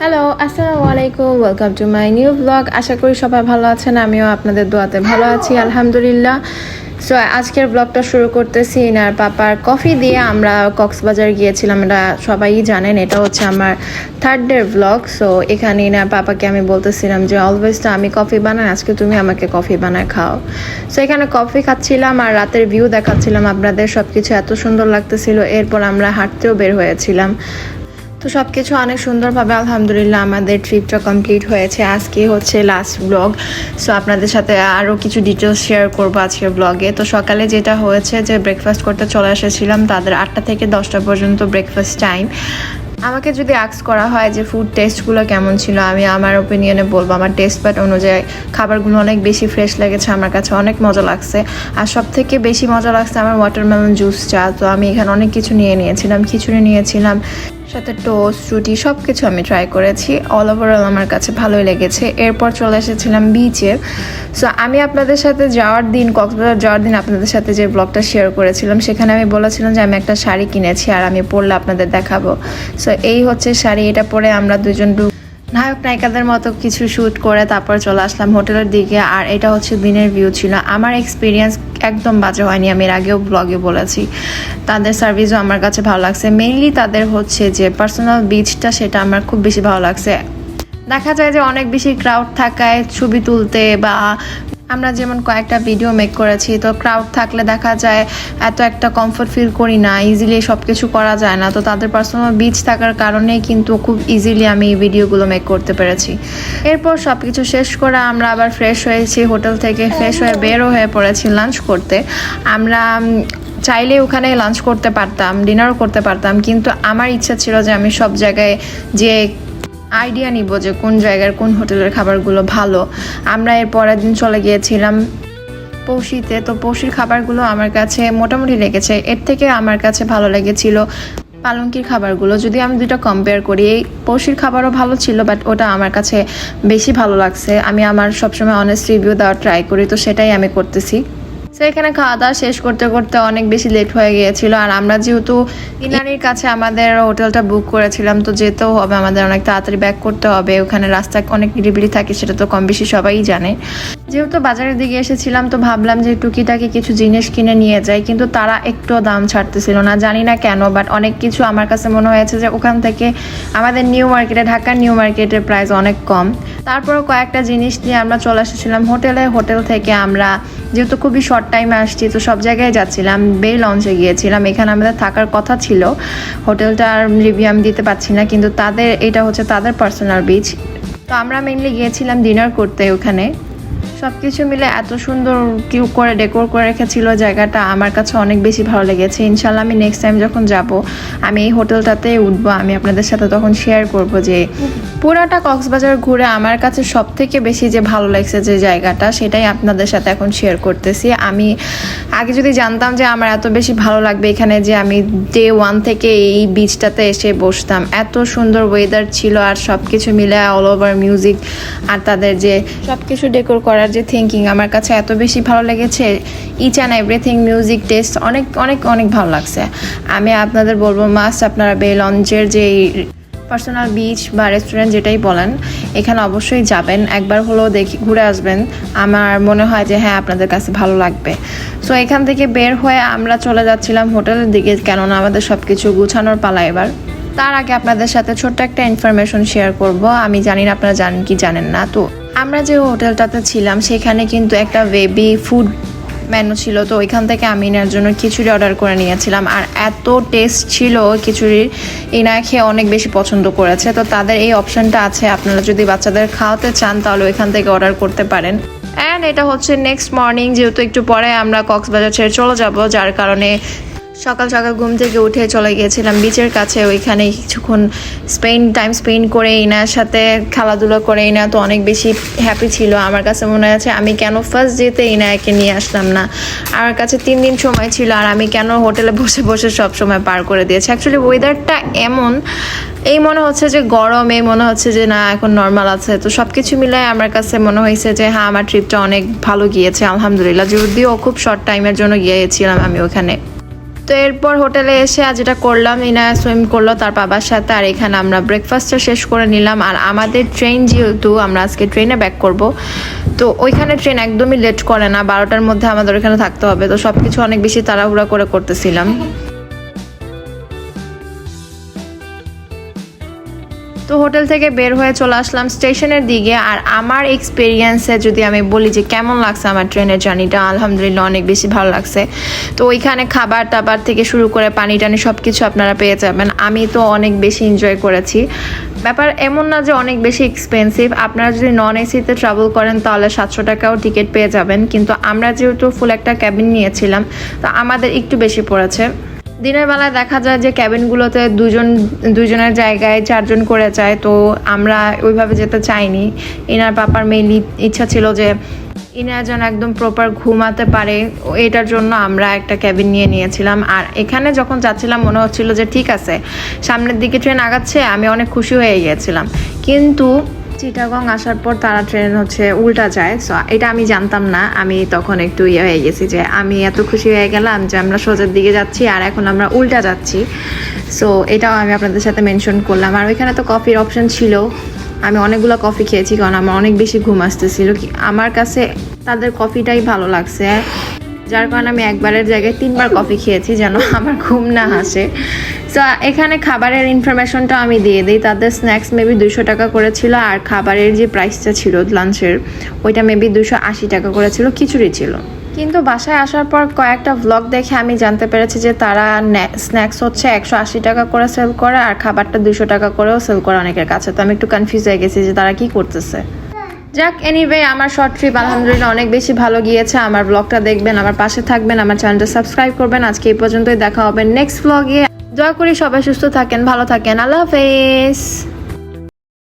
Hello আসসালামু আলাইকুম welcome to my new blog আশা করি সবাই ভালো আছেন, আমিও আপনাদের দোয়াতে ভালো আছি, আলহামদুলিল্লাহ। সো আজকের ব্লগটা শুরু করতেছি ইনার পাপার কফি দিয়ে। আমরা কক্সবাজার গিয়েছিলাম, এটা সবাই জানেন, এটা হচ্ছে আমার থার্ড ডের ব্লগ সো এখানে ইনার পাপাকে আমি বলতেছিলাম যে অলওয়েজ তো আমি কফি বানাই, আজকে তুমি আমাকে কফি বানায় খাও। সো এখানে কফি খাচ্ছিলাম আর রাতের ভিউ দেখাচ্ছিলাম আপনাদের সব কিছু এত সুন্দর লাগতেছিল। এরপর আমরা হাঁটতেও বের হয়েছিলাম। তো সব কিছু অনেক সুন্দরভাবে, আলহামদুলিল্লাহ আমাদের ট্রিপটা কমপ্লিট হয়েছে। আজকে হচ্ছে লাস্ট ব্লগ সো আপনাদের সাথে আরও কিছু ডিটেলস শেয়ার করব আজকের ব্লগে তো সকালে যেটা হয়েছে যে ব্রেকফাস্ট করতে চলে এসেছিলাম তাদের আটটা থেকে দশটা পর্যন্ত ব্রেকফাস্ট টাইম আমাকে যদি আক্স করা হয় যে ফুড টেস্টগুলো কেমন ছিল, আমি আমার ওপিনিয়নে বলব। আমার টেস্ট বাট অনুযায়ী খাবারগুলো অনেক বেশি ফ্রেশ লেগেছে, আমার কাছে অনেক মজা লাগছে। আর সব থেকে বেশি মজা লাগছে আমার ওয়াটারমেলন জুস চা তো আমি এখানে অনেক কিছু নিয়ে নিয়েছিলাম, খিচুড়ি নিয়েছিলাম। সাথে টোস্ট, রুটি সব কিছু আমি ট্রাই করেছি। অল ওভারঅল আমার কাছে ভালোই লেগেছে। এরপর চলে এসেছিলাম বিচে সো আমি আপনাদের সাথে যাওয়ার দিন, কক্সবাজার যাওয়ার দিন আপনাদের সাথে যে ব্লগটা শেয়ার করেছিলাম, সেখানে আমি বলেছিলাম যে আমি একটা শাড়ি কিনেছি আর আমি পরলে আপনাদের দেখাবো। সো এই হচ্ছে শাড়ি, এটা পরে আমরা দুজন ডু- নায়ক নায়িকাদের মতো কিছু শ্যুট করে তারপর চলে আসলাম হোটেলের দিকে, আর এটা হচ্ছে দিনের ভিউ ছিল। আমার এক্সপিরিয়েন্স একদম বাজে হয়নি, আমি এর আগেও ব্লগে বলেছি। তাদের সার্ভিসও আমার কাছে ভালো লাগছে। মেইনলি তাদের হচ্ছে যে পার্সোনাল বিচটা সেটা আমার খুব বেশি ভালো লাগছে। দেখা যায় যে অনেক বেশি ক্রাউড থাকায় ছবি তুলতে বা আমরা যেমন কয়েকটা ভিডিও মেক করেছি, তো ক্রাউড থাকলে দেখা যায় এত একটা কমফোর্ট ফিল করি না ইজিলি সব কিছু করা যায় না। তো তাদের পার্সোনাল বিচ থাকার কারণেই কিন্তু খুব ইজিলি আমি এই ভিডিওগুলো মেক করতে পেরেছি। এরপর সব কিছু শেষ করে আমরা আবার ফ্রেশ হয়েছি হোটেল থেকে ফ্রেশ হয়ে বেরও হয়ে পড়েছি লাঞ্চ করতে। আমরা চাইলে ওখানে লাঞ্চ করতে পারতাম ডিনারও করতে পারতাম, কিন্তু আমার ইচ্ছা ছিল যে আমি সব জায়গায় যে আইডিয়া নিব যে কোন জায়গার কোন হোটেলের খাবারগুলো ভালো। আমরা এর পরের দিন চলে গিয়েছিলাম পৌষিতে। তো পৌষির খাবারগুলো আমার কাছে মোটামুটি লেগেছে। এর থেকে আমার কাছে ভালো লেগেছিল পালঙ্কির খাবারগুলো। যদি আমি দুটো কম্পেয়ার করি, এই পৌষির খাবারও ভালো ছিল বাট ওটা আমার কাছে বেশি ভালো লাগছে। আমি আমার সবসময় অনেস্ট রিভিউ দেওয়ার ট্রাই করি, তো সেটাই আমি করতেছি। তো এখানে খাওয়া দাওয়া শেষ করতে করতে অনেক বেশি লেট হয়ে গিয়েছিল। আর আমরা যেহেতু ইনানির কাছে আমাদের হোটেলটা বুক করেছিলাম, তো যেতেও হবে আমাদের, অনেক তাড়াতাড়ি ব্যাক করতে হবে। ওখানে রাস্তায় অনেক নিরিবিলি থাকে, সেটা তো কম বেশি সবাই জানে। যেহেতু বাজারের দিকে এসেছিলাম, তো ভাবলাম যে টুকিটাকি কিছু জিনিস কিনে নিয়ে যাই, কিন্তু তারা একটু দাম ছাড়তেছিল না। জানি না কেন বাট অনেক কিছু আমার কাছে মনে হয়েছে যে ওখান থেকে আমাদের নিউ মার্কেটে ঢাকার নিউ মার্কেটের প্রাইস অনেক কম। তারপরও কয়েকটা জিনিস নিয়ে আমরা চলে এসেছিলাম হোটেলে হোটেল থেকে আমরা যেহেতু খুবই শর্ট টাইমে আসছি, তো সব জায়গায় যাচ্ছিলাম বে লঞ্চে গিয়েছিলাম। এখানে আমাদের থাকার কথা ছিল। হোটেলটার রিভিউ আমি দিতে পারছি না, কিন্তু তাদের, এটা হচ্ছে তাদের পার্সোনাল বিচ তো আমরা মেনলি গিয়েছিলাম ডিনার করতে ওখানে। সব কিছু মিলে এত সুন্দর কিউ করে ডেকোর করে রেখেছিল জায়গাটা, আমার কাছে অনেক বেশি ভালো লেগেছে। ইনশাল্লাহ আমি নেক্সট টাইম যখন যাব, আমি এই হোটেলটাতে উঠবো। আমি আপনাদের সাথে তখন শেয়ার করব যে পুরাটা কক্সবাজার ঘুরে আমার কাছে সব থেকে বেশি যে ভালো লাগছে যে জায়গাটা, সেটাই আপনাদের সাথে এখন শেয়ার করতেছি। আমি আগে যদি জানতাম যে আমার এত বেশি ভালো লাগবে এখানে যে আমি ডে ওয়ান থেকে এই বিচটাতে এসে বসতাম। এত সুন্দর ওয়েদার ছিল আর সব কিছু মিলে অল ওভার মিউজিক আর তাদের যে সব কিছু ডেকোর করার যে থিঙ্কিং আমার কাছে এত বেশি ভালো লেগেছে। Each and everything music taste অনেক অনেক অনেক ভালো লাগছে। আমি আপনাদের বলব মাস্ট আপনারা বে লঞ্চের যে পার্সোনাল বিচ বা রেস্টুরেন্ট যেটাই বলেন, এখানে অবশ্যই যাবেন। একবার হলেও দেখি, ঘুরে আসবেন। আমার মনে হয় যে হ্যাঁ আপনাদের কাছে ভালো লাগবে। সো এখান থেকে বের হয়ে আমরা চলে যাচ্ছিলাম হোটেলের দিকে, কেননা আমাদের সব কিছু গুছানোর পালা এবার। তার আগে আপনাদের সাথে ছোট্ট একটা ইনফরমেশন শেয়ার করব। আমি জানি না আপনারা জানেন কি জানেন না। তো, আমরা যে হোটেলটাতে ছিলাম, সেখানে কিন্তু একটা বেবি ফুড মেনু ছিল, তো ওইখান থেকে আমি এনার জন্য খিচুড়ি অর্ডার করে নিয়েছিলাম। আর এত টেস্ট ছিল খিচুড়ির, ইনা খেয়ে অনেক বেশি পছন্দ করেছে। তো তাদের এই অপশনটা আছে, আপনারা যদি বাচ্চাদের খাওয়াতে চান, তাহলে ওইখান থেকে অর্ডার করতে পারেন। অ্যান্ড এটা হচ্ছে নেক্সট মর্নিং যেহেতু একটু পরে আমরা কক্সবাজার ছেড়ে চলে যাব, যার কারণে সকাল সকাল ঘুম থেকে উঠে চলে গিয়েছিলাম বিচের কাছে ওইখানে কিছুক্ষণ স্পেন টাইম স্পেন্ড করে ইনার সাথে খেলাধুলো করে। ইনা তো অনেক বেশি হ্যাপি ছিল। আমার কাছে মনে আছে, আমি কেন ফার্স্ট যেতে ইনাকে নিয়ে আসলাম না? আমার কাছে তিন দিন সময় ছিল আর আমি কেন হোটেলে বসে বসে সব সময় পার করে দিয়েছি? অ্যাকচুয়ালি ওয়েদারটা এমন। এই মনে হচ্ছে যে গরম, এই মনে হচ্ছে যে না, এখন নর্মাল আছে। তো সব কিছু মিলায় আমার কাছে মনে হয়েছে যে হ্যাঁ আমার ট্রিপটা অনেক ভালো গিয়েছে, আলহামদুলিল্লাহ। যদিও খুব শর্ট টাইমের জন্য গিয়েছিলাম আমি ওখানে। তো এরপর হোটেলে এসে আর যেটা করলাম, ইনা সুইম করল, তার বাবার সাথে, আর এখানে আমরা ব্রেকফাস্টটা শেষ করে নিলাম। আর আমাদের ট্রেন যেহেতু, আমরা আজকে ট্রেনে ব্যাক করব, তো ওইখানে ট্রেন একদমই লেট করে না, বারোটার মধ্যে আমাদের ওইখানে থাকতে হবে, তো সব কিছু অনেক বেশি তাড়াহুড়া করে করতেছিলাম। তো হোটেল থেকে বের হয়ে চলে আসলাম স্টেশনের দিকে, আর আমার এক্সপিরিয়েন্সে যদি আমি বলি যে কেমন লাগছে আমার ট্রেনের জার্নিটা, আলহামদুলিল্লাহ অনেক বেশি ভালো লাগছে। তো ওইখানে খাবার টাবার থেকে শুরু করে পানি টানি সব কিছু আপনারা পেয়ে যাবেন। আমি তো অনেক বেশি এনজয় করেছি। ব্যাপার এমন না যে অনেক বেশি এক্সপেন্সিভ আপনারা যদি নন এসিতে ট্রাভেল করেন তাহলে সাতশো টাকাও টিকিট পেয়ে যাবেন। কিন্তু আমরা যেহেতু ফুল একটা ক্যাবিন নিয়েছিলাম, তো আমাদের একটু বেশি পড়েছে। দিনের বেলায় দেখা যায় যে ক্যাবিনগুলোতে দুজন, দুজনের জায়গায় চারজন করে যায়, তো আমরা ওইভাবে যেতে চাইনি। ইনার পাপার মেইনলি ইচ্ছা ছিল যে ইনার যেন একদম প্রপার ঘুমাতে পারে, এটার জন্য আমরা একটা ক্যাবিন নিয়ে নিয়েছিলাম। আর এখানে যখন যাচ্ছিলাম, মনে হচ্ছিল যে ঠিক আছে, সামনের দিকে ট্রেন আগাচ্ছে, আমি অনেক খুশি হয়ে গিয়েছিলাম। কিন্তু চিটাগং আসার পর তারা ট্রেন হচ্ছে উল্টা যায় সো এটা আমি জানতাম না। আমি তখন একটু ইয়ে হয়ে গেছি যে আমি এত খুশি হয়ে গেলাম যে আমরা সোজার দিকে যাচ্ছি আর এখন আমরা উল্টা যাচ্ছি। সো এটাও আমি আপনাদের সাথে মেনশন করলাম। আর ওইখানে তো কফির অপশন ছিল। আমি অনেকগুলো কফি খেয়েছি কারণ আমার অনেক বেশি ঘুম আসতেছিল। কি আমার কাছে তাদের কফিটাই ভালো লাগছে। যার কারণে আমি একবারের জায়গায় তিনবার কফি খেয়েছি, যেন আমার ঘুম না আসে। সো এখানে খাবারের ইনফরমেশনটা আমি দিয়ে দিই। তাদের স্ন্যাক্স মেবি দুশো টাকা করেছিল আর খাবারের যে প্রাইসটা ছিল লাঞ্চের ওইটা মেবি দুশো আশি টাকা করেছিল খিচুড়ি ছিল। কিন্তু বাসায় আসার পর কয়েকটা ভ্লগ দেখে আমি জানতে পেরেছি যে তারা স্ন্যাক্স হচ্ছে একশো আশি টাকা করে সেল করে, আর খাবারটা দুশো টাকা করেও সেল করে অনেকের কাছে। তো আমি একটু কনফিউজ হয়ে গেছি যে তারা কি করতেছে। যাক এনিওয়ে আমার শর্ট ট্রিপ আলহামদুলিল্লাহ, অনেক বেশি ভালো গিয়েছে। আমার ব্লগটা দেখবেন, আমার পাশে থাকবেন, আমার চ্যানেলটা সাবস্ক্রাইব করবেন। আজকে এই পর্যন্তই, দেখা হবে নেক্সট ব্লগে দয়া করি সবাই সুস্থ থাকেন, ভালো থাকেন। আল্লাহ হাফেজ।